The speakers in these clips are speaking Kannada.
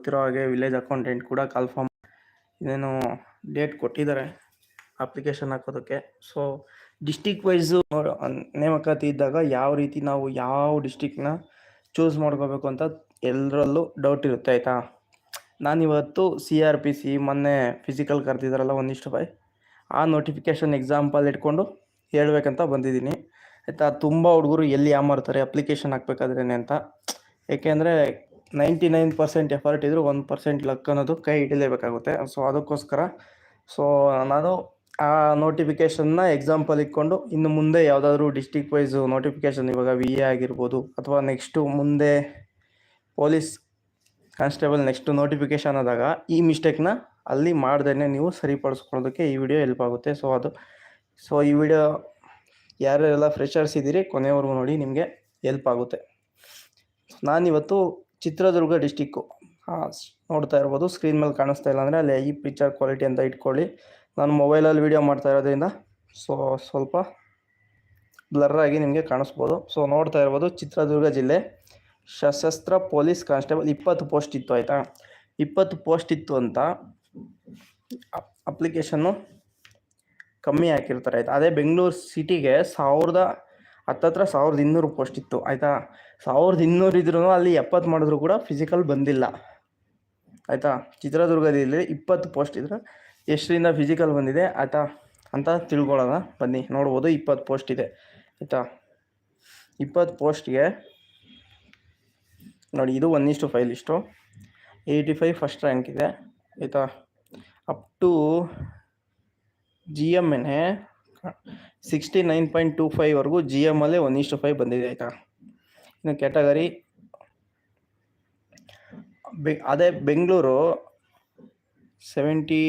ಗೊತ್ತಿರೋ ಹಾಗೆ ವಿಲೇಜ್ ಅಕೌಂಟೆಂಟ್ ಕೂಡ ಕನ್ಫರ್ಮ್ ಇನ್ನೇನು ಡೇಟ್ ಕೊಟ್ಟಿದ್ದಾರೆ ಅಪ್ಲಿಕೇಶನ್ ಹಾಕೋದಕ್ಕೆ. ಸೊ ಡಿಸ್ಟಿಕ್ ವೈಸು ನೇಮಕಾತಿ ಇದ್ದಾಗ ಯಾವ ರೀತಿ ನಾವು ಯಾವ ಡಿಸ್ಟಿಕ್ನ ಚೂಸ್ ಮಾಡ್ಕೋಬೇಕು ಅಂತ ಎಲ್ಲರಲ್ಲೂ ಡೌಟ್ ಇರುತ್ತೆ ಆಯಿತಾ? ನಾನಿವತ್ತು ಸಿ ಆರ್ ಪಿ ಸಿ ಮೊನ್ನೆ ಫಿಸಿಕಲ್ ಕರೆದಿದ್ದಾರಲ್ಲ ಒಂದಿಷ್ಟು ಬೈ ಆ ನೋಟಿಫಿಕೇಷನ್ ಎಕ್ಸಾಂಪಲ್ ಇಟ್ಕೊಂಡು ಹೇಳ್ಬೇಕಂತ ಬಂದಿದ್ದೀನಿ. ಆಯಿತಾ? ತುಂಬ ಹುಡುಗರು ಎಲ್ಲಿ ಯಾಮಾರ್ತಾರೆ ಅಪ್ಲಿಕೇಶನ್ ಹಾಕ್ಬೇಕಾದ್ರೇ ಅಂತ. ಏಕೆಂದರೆ ನೈಂಟಿ ನೈನ್ ಪರ್ಸೆಂಟ್ ಎಫರ್ಟ್ ಇದ್ದರೂ ಒಂದು ಪರ್ಸೆಂಟ್ ಲಕ್ ಅನ್ನೋದು ಕೈ ಹಿಡಿಲೇಬೇಕಾಗುತ್ತೆ. ಸೊ ಅದಕ್ಕೋಸ್ಕರ ಸೊ ನಾನು ಆ ನೋಟಿಫಿಕೇಷನ್ನ ಎಕ್ಸಾಂಪಲ್ ಇಟ್ಕೊಂಡು ಇನ್ನು ಮುಂದೆ ಯಾವುದಾದ್ರೂ ಡಿಸ್ಟಿಕ್ ವೈಸ್ ನೋಟಿಫಿಕೇಷನ್ ಇವಾಗ ವಿ ಎ ಆಗಿರ್ಬೋದು, ಅಥವಾ ನೆಕ್ಸ್ಟು ಮುಂದೆ ಪೊಲೀಸ್ ಕಾನ್ಸ್ಟೇಬಲ್ ನೆಕ್ಸ್ಟ್ ನೋಟಿಫಿಕೇಶನ್ ಆದಾಗ ಈ ಮಿಸ್ಟೇಕ್ನ ಅಲ್ಲಿ ಮಾಡ್ದೇ ನೀವು ಸರಿಪಡಿಸ್ಕೊಳ್ಳೋದಕ್ಕೆ ಈ ವಿಡಿಯೋ ಹೆಲ್ಪ್ ಆಗುತ್ತೆ. ಸೊ ಅದು ಸೊ ಈ ವಿಡಿಯೋ ಯಾರ್ಯಾರೆಲ್ಲ ಫ್ರೆಶರ್ಸ್ ಇದ್ದೀರಿ ಕೊನೆವರೆಗೂ ನೋಡಿ ನಿಮಗೆ ಹೆಲ್ಪ್ ಆಗುತ್ತೆ. ನಾನಿವತ್ತು ಚಿತ್ರದುರ್ಗ ಡಿಸ್ಟಿಕ್ಕು ನೋಡ್ತಾ ಇರ್ಬೋದು. ಸ್ಕ್ರೀನ್ ಮೇಲೆ ಕಾಣಿಸ್ತಾ ಇಲ್ಲ ಅಂದರೆ ಅಲ್ಲಿ ಈ ಪಿಕ್ಚರ್ ಕ್ವಾಲಿಟಿ ಅಂತ ಇಟ್ಕೊಳ್ಳಿ. ನಾನು ಮೊಬೈಲಲ್ಲಿ ವೀಡಿಯೋ ಮಾಡ್ತಾ ಇರೋದ್ರಿಂದ ಸೊ, ಸ್ವಲ್ಪ ಬ್ಲರ್ರಾಗಿ ನಿಮಗೆ ಕಾಣಿಸ್ಬೋದು. ಸೊ ನೋಡ್ತಾ ಇರ್ಬೋದು ಚಿತ್ರದುರ್ಗ ಜಿಲ್ಲೆ. ಸಶಸ್ತ್ರ ಪೊಲೀಸ್ ಕಾನ್ಸ್ಟೇಬಲ್ ಇಪ್ಪತ್ತು ಪೋಸ್ಟ್ ಇತ್ತು ಆಯಿತಾ? ಇಪ್ಪತ್ತು ಪೋಸ್ಟ್ ಇತ್ತು ಅಂತ ಅಪ್ಲಿಕೇಶನ್ನು ಕಮ್ಮಿ ಹಾಕಿರ್ತಾರೆ ಆಯಿತಾ? ಅದೇ ಬೆಂಗಳೂರು ಸಿಟಿಗೆ ಸಾವಿರದ ಹತ್ತತ್ರ ಸಾವಿರದ ಇನ್ನೂರು ಪೋಸ್ಟ್ ಇತ್ತು, ಆಯಿತಾ? ಸಾವಿರದ ಇನ್ನೂರು ಇದ್ರೂ ಅಲ್ಲಿ ಎಪ್ಪತ್ತು ಮಾಡಿದ್ರು ಕೂಡ ಫಿಸಿಕಲ್ ಬಂದಿಲ್ಲ. ಆಯಿತಾ? ಚಿತ್ರದುರ್ಗದಲ್ಲಿ ಇಪ್ಪತ್ತು ಪೋಸ್ಟ್ ಇದ್ರೆ ಎಷ್ಟರಿಂದ ಫಿಸಿಕಲ್ ಬಂದಿದೆ, ಆಯಿತಾ? ಅಂತ ತಿಳ್ಕೊಳ್ಳೋಣ, ಬನ್ನಿ, ನೋಡ್ಬೋದು, ಇಪ್ಪತ್ತು ಪೋಸ್ಟ್ ಇದೆ, ಆಯಿತಾ? ಇಪ್ಪತ್ತು ಪೋಸ್ಟ್ಗೆ ನೋಡಿ, ಇದು ಒನ್ ಇಷ್ಟು ಏಯ್ಟಿ ಫೈವ್ ಫಸ್ಟ್ ರ್ಯಾಂಕ್ ಇದೆ, ಆಯಿತಾ? ಅಪ್ ಟು ಜಿ ಎಂ ಎನೆ ಸಿಕ್ಸ್ಟಿ ನೈನ್ ಪಾಯಿಂಟ್ ಟೂ ಫೈವ್ವರೆಗೂ ಜಿ ಎಮ್ಮಲ್ಲೇ ಒನ್ ಇಷ್ಟು ಫೈವ್ ಬಂದಿದೆ, ಆಯಿತಾ? ಇನ್ನು ಕ್ಯಾಟಗರಿ ಬೆ ಅದೇ Bengaluru seventy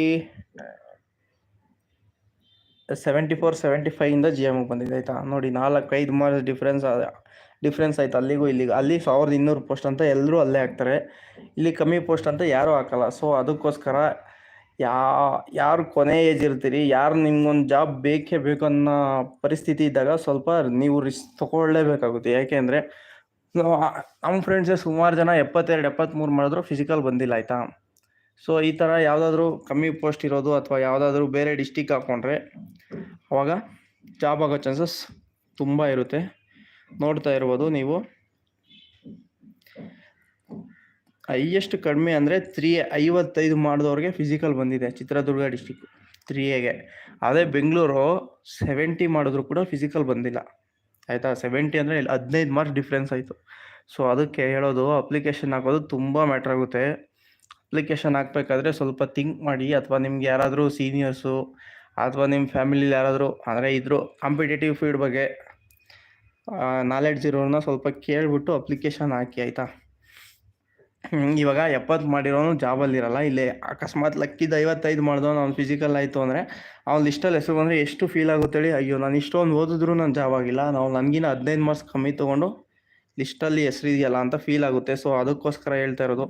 seventy four seventy ಫೈವಿಂದ G ಎಮ್ಗೆ ಬಂದಿದೆ, ಆಯಿತಾ? ನೋಡಿ ನಾಲ್ಕು ಐದು ಮಾರ್ಕ್ಸ್ ಡಿಫ್ರೆನ್ಸ್ ಡಿಫ್ರೆನ್ಸ್ ಆಯ್ತು ಅಲ್ಲಿಗೂ ಇಲ್ಲಿಗೆ. ಅಲ್ಲಿ ಸಾವಿರದ ಇನ್ನೂರು ಪೋಸ್ಟ್ ಅಂತ ಎಲ್ಲರೂ ಅಲ್ಲೇ ಹಾಕ್ತಾರೆ. ಇಲ್ಲಿ ಕಮ್ಮಿ ಪೋಸ್ಟ್ ಅಂತ ಯಾರೂ ಹಾಕಲ್ಲ. ಸೊ ಅದಕ್ಕೋಸ್ಕರ ಯಾ, ಯಾರು ಕೊನೆ ಏಜ್ ಇರ್ತೀರಿ, ಯಾರು ನಿಮ್ಗೊಂದು ಜಾಬ್ ಬೇಕೇ ಬೇಕು ಅನ್ನೋ ಪರಿಸ್ಥಿತಿ ಇದ್ದಾಗ ಸ್ವಲ್ಪ ನೀವು ರಿಸ್ಕ್ ತೊಗೊಳ್ಳೇಬೇಕಾಗುತ್ತೆ. ಯಾಕೆಂದರೆ ನಮ್ಮ ಫ್ರೆಂಡ್ಸೇ ಸುಮಾರು ಜನ ಎಪ್ಪತ್ತೆರಡು ಎಪ್ಪತ್ತ್ಮೂರು ಮಾಡಿದ್ರು ಫಿಸಿಕಲ್ ಬಂದಿಲ್ಲ, ಆಯಿತಾ? ಸೊ ಈ ಥರ ಯಾವುದಾದ್ರೂ ಕಮ್ಮಿ ಪೋಸ್ಟ್ ಇರೋದು ಅಥವಾ ಯಾವುದಾದ್ರೂ ಬೇರೆ ಡಿಸ್ಟಿಕ್ ಹಾಕ್ಕೊಂಡ್ರೆ ಅವಾಗ ಜಾಬ್ ಆಗೋ ಚಾನ್ಸಸ್ ತುಂಬ ಇರುತ್ತೆ. ನೋಡ್ತಾ ಇರ್ಬೋದು ನೀವು. ಹೈಯೆಸ್ಟ್ ಕಡಿಮೆ ಅಂದರೆ ತ್ರೀ ಐವತ್ತೈದು ಮಾಡಿದವ್ರಿಗೆ ಫಿಸಿಕಲ್ ಬಂದಿದೆ, ಚಿತ್ರದುರ್ಗ ಡಿಸ್ಟಿಕ್ ತ್ರೀ ಎಗೆ ಅದೇ ಬೆಂಗಳೂರು ಸೆವೆಂಟಿ ಮಾಡಿದ್ರು ಕೂಡ ಫಿಸಿಕಲ್ ಬಂದಿಲ್ಲ. ಆಯಿತಾ? ಸೆವೆಂಟಿ ಅಂದರೆ ಇಲ್ಲಿ ಹದಿನೈದು ಮಾರ್ಕ್ಸ್ ಡಿಫ್ರೆನ್ಸ್ ಆಯಿತು. ಸೊ ಅದಕ್ಕೆ ಹೇಳೋದು ಅಪ್ಲಿಕೇಶನ್ ಹಾಕೋದು ತುಂಬ ಮ್ಯಾಟ್ರ್ ಆಗುತ್ತೆ. ಅಪ್ಲಿಕೇಶನ್ ಹಾಕ್ಬೇಕಾದ್ರೆ ಸ್ವಲ್ಪ ಥಿಂಕ್ ಮಾಡಿ, ಅಥವಾ ನಿಮ್ಗೆ ಯಾರಾದರೂ ಸೀನಿಯರ್ಸು ಅಥವಾ ನಿಮ್ಮ ಫ್ಯಾಮಿಲಿಲಿ ಯಾರಾದರೂ, ಅಂದರೆ ಇದ್ರು ಕಾಂಪಿಟೇಟಿವ್ ಫೀಲ್ಡ್ ಬಗ್ಗೆ ನಾಲೆಡ್ಜ್ ಇರೋರನ್ನ ಸ್ವಲ್ಪ ಕೇಳಿಬಿಟ್ಟು ಅಪ್ಲಿಕೇಶನ್ ಹಾಕಿ, ಆಯಿತಾ? ಇವಾಗ ಎಪ್ಪತ್ತು ಮಾಡಿರೋನು ಜಾಬಲ್ಲಿ ಇರಲ್ಲ. ಇಲ್ಲಿ ಅಕಸ್ಮಾತ್ ಲಕ್ಕಿದ ಐವತ್ತೈದು ಮಾಡಿದವನು ಅವ್ನು ಫಿಸಿಕಲ್ ಆಯಿತು ಅಂದರೆ ಅವ್ನು ಲಿಸ್ಟಲ್ಲಿ ಹೆಸರು ಬಂದರೆ ಎಷ್ಟು ಫೀಲ್ ಆಗುತ್ತೆ ಅಯ್ಯೋ, ನಾನು ಇಷ್ಟೊಂದು ಓದಿದ್ರು ನಾನು ಜಾಬ್ ಆಗಿಲ್ಲ. ನಾವು ನನಗಿನ ಹದಿನೈದು ಮಾರ್ಕ್ಸ್ ಕಮ್ಮಿ ತೊಗೊಂಡು ಲಿಸ್ಟಲ್ಲಿ ಹೆಸರು ಇದೆಯಲ್ಲ ಅಂತ ಫೀಲ್ ಆಗುತ್ತೆ. ಸೊ ಅದಕ್ಕೋಸ್ಕರ ಹೇಳ್ತಾ ಇರೋದು.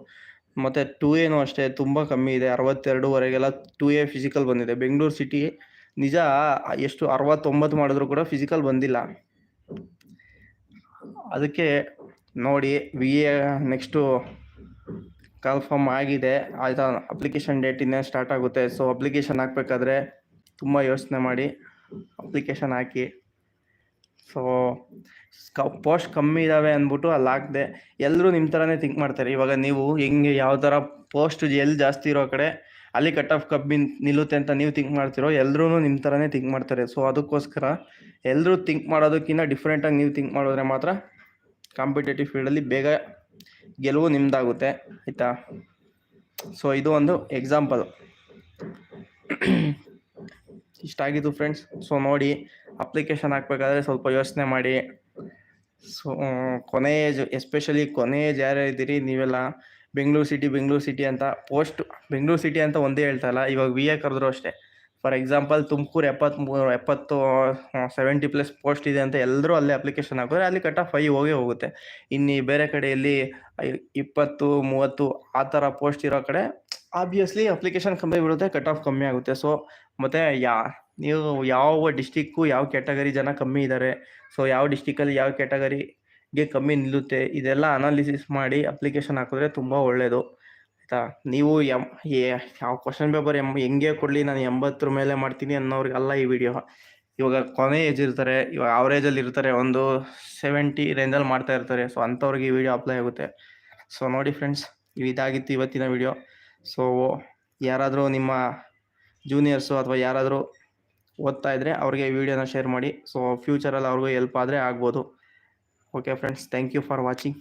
ಮತ್ತು ಟೂ ಎನೂ ಅಷ್ಟೇ, ತುಂಬ ಕಮ್ಮಿ ಇದೆ. ಅರವತ್ತೆರಡುವರೆಗೆಲ್ಲ ಟೂ ಎ ಫಿಸಿಕಲ್ ಬಂದಿದೆ. ಬೆಂಗಳೂರು ಸಿಟಿ ನಿಜ ಎಷ್ಟು ಅರವತ್ತೊಂಬತ್ತು ಮಾಡಿದ್ರು ಕೂಡ ಫಿಸಿಕಲ್ ಬಂದಿಲ್ಲ. ಅದಕ್ಕೆ ನೋಡಿ ವಿ ಎ ನೆಕ್ಸ್ಟು ಕನ್ಫರ್ಮ್ ಆಗಿದೆ. ಆಯಿತಾ? ಅಪ್ಲಿಕೇಶನ್ ಡೇಟ್ ಇನ್ನೇ ಸ್ಟಾರ್ಟ್ ಆಗುತ್ತೆ. ಸೊ ಅಪ್ಲಿಕೇಶನ್ ಹಾಕ್ಬೇಕಾದ್ರೆ ತುಂಬ ಯೋಚನೆ ಮಾಡಿ ಅಪ್ಲಿಕೇಶನ್ ಹಾಕಿ. ಸೊ ಪೋಸ್ಟ್ ಕಮ್ಮಿ ಇದ್ದಾವೆ ಅಂದ್ಬಿಟ್ಟು ಅಲ್ಲಿ ಹಾಕಿದೆ. ಎಲ್ಲರೂ ನಿಮ್ಮ ಥರನೇ ಥಿಂಕ್ ಮಾಡ್ತಾರೆ. ಇವಾಗ ನೀವು ಹೆಂಗೆ, ಯಾವ ಥರ ಪೋಸ್ಟ್ ಎಲ್ಲಿ ಜಾಸ್ತಿ ಇರೋ ಕಡೆ ಅಲ್ಲಿ ಕಟ್ ಆಫ್ ಕಮ್ಮಿ ನಿಲ್ಲುತ್ತೆ ಅಂತ ನೀವು ಥಿಂಕ್ ಮಾಡ್ತಿರೋ ಎಲ್ಲರೂ ನಿಮ್ಮ ಥರನೇ ಥಿಂಕ್ ಮಾಡ್ತಾರೆ. ಸೊ ಅದಕ್ಕೋಸ್ಕರ ಎಲ್ಲರೂ ಥಿಂಕ್ ಮಾಡೋದಕ್ಕಿಂತ ಡಿಫ್ರೆಂಟಾಗಿ ನೀವು ಥಿಂಕ್ ಮಾಡಿದ್ರೆ ಮಾತ್ರ ಕಾಂಪಿಟೇಟಿವ್ ಫೀಲ್ಡಲ್ಲಿ ಬೇಗ ಗೆಲುವು ನಿಮ್ಮದಾಗುತ್ತೆ ಆಯಿತಾ? ಸೊ ಇದು ಒಂದು ಎಕ್ಸಾಂಪಲ್ ಇಷ್ಟಾಗಿದ್ದು ಫ್ರೆಂಡ್ಸ್ ಸೊ ನೋಡಿ ಅಪ್ಲಿಕೇಶನ್ ಹಾಕ್ಬೇಕಾದ್ರೆ ಸ್ವಲ್ಪ ಯೋಚನೆ ಮಾಡಿ. ಸೊ ಕೊನೆ ಏಜ್ ಎಸ್ಪೆಷಲಿ ಕೊನೆ ಏಜ್ ಯಾರ್ಯಾರು ಇದ್ದೀರಿ ನೀವೆಲ್ಲ, ಬೆಂಗಳೂರು ಸಿಟಿ ಬೆಂಗಳೂರು ಸಿಟಿ ಅಂತ ಪೋಸ್ಟ್ ಬೆಂಗಳೂರು ಸಿಟಿ ಅಂತ ಒಂದೇ ಹೇಳ್ತಾ ಇಲ್ಲ, ಇವಾಗ ವಿ ಎ ಕರೆದ್ರು ಅಷ್ಟೇ. ಫಾರ್ ಎಕ್ಸಾಂಪಲ್ ತುಮಕೂರು ಎಪ್ಪತ್ತ್ಮೂರು ಎಪ್ಪತ್ತು ಸೆವೆಂಟಿ ಪ್ಲಸ್ ಪೋಸ್ಟ್ ಇದೆ ಅಂತ ಎಲ್ಲರೂ ಅಲ್ಲೇ ಅಪ್ಲಿಕೇಶನ್ ಹಾಕಿದ್ರೆ ಅಲ್ಲಿ ಕಟ್ ಆಫ್ ಐ ಹೋಗೇ ಹೋಗುತ್ತೆ. ಇನ್ನು ಬೇರೆ ಕಡೆಯಲ್ಲಿ ಇಪ್ಪತ್ತು, ಮೂವತ್ತು, ಆ ಥರ ಪೋಸ್ಟ್ ಇರೋ ಕಡೆ ಆಬ್ವಿಯಸ್ಲಿ ಅಪ್ಲಿಕೇಶನ್ ಕಮ್ಮಿ ಬೀಳುತ್ತೆ ಕಟ್ ಆಫ್ ಕಮ್ಮಿ ಆಗುತ್ತೆ. ಸೊ ಮತ್ತು ಯಾ, ನೀವು ಯಾವ ಡಿಸ್ಟಿಕ್ಕು ಯಾವ ಕ್ಯಾಟಗರಿ ಜನ ಕಮ್ಮಿ ಇದ್ದಾರೆ ಸೊ ಯಾವ ಡಿಸ್ಟಿಕ್ಕಲ್ಲಿ ಯಾವ ಕ್ಯಾಟಗರಿಗೆ ಕಮ್ಮಿ ನಿಲ್ಲುತ್ತೆ, ಇದೆಲ್ಲ ಅನಾಲಿಸಿಸ್ ಮಾಡಿ ಅಪ್ಲಿಕೇಶನ್ ಹಾಕಿದ್ರೆ ತುಂಬ ಒಳ್ಳೆಯದು ಆಯಿತಾ ನೀವು ಎಂ ಯಾವ ಕ್ವಶನ್ ಪೇಪರ್ ಎಂ, ಹೆಂಗೆ ಕೊಡಲಿ? ನಾನು ಎಂಬತ್ತರ ಮೇಲೆ ಮಾಡ್ತೀನಿ ಅನ್ನೋರಿಗಲ್ಲ ಈ ವಿಡಿಯೋ ಇವಾಗ ಕೊನೆ ಏಜ್ ಇರ್ತಾರೆ, ಇವಾಗ ಅವರೇಜಲ್ಲಿ ಇರ್ತಾರೆ, ಒಂದು ಸೆವೆಂಟಿ ರೇಂಜಲ್ಲಿ ಮಾಡ್ತಾ ಇರ್ತಾರೆ. ಸೊ ಅಂಥವ್ರಿಗೆ ಈ ವಿಡಿಯೋ ಅಪ್ಲೈ ಆಗುತ್ತೆ. ಸೊ ನೋಡಿ ಫ್ರೆಂಡ್ಸ್ ಇದಾಗಿತ್ತು ಇವತ್ತಿನ ವಿಡಿಯೋ ಸೊ ಯಾರಾದರೂ ನಿಮ್ಮ ಜೂನಿಯರ್ಸು ಅಥವಾ ಯಾರಾದರೂ ಓದ್ತಾ ಇದ್ದರೆ ಅವ್ರಿಗೆ ಈ ವಿಡಿಯೋನ ಶೇರ್ ಮಾಡಿ. ಸೊ ಫ್ಯೂಚರಲ್ಲಿ ಅವ್ರಿಗೂ ಹೆಲ್ಪ್ ಆದರೆ ಆಗ್ಬೋದು. Okay friends thank you for watching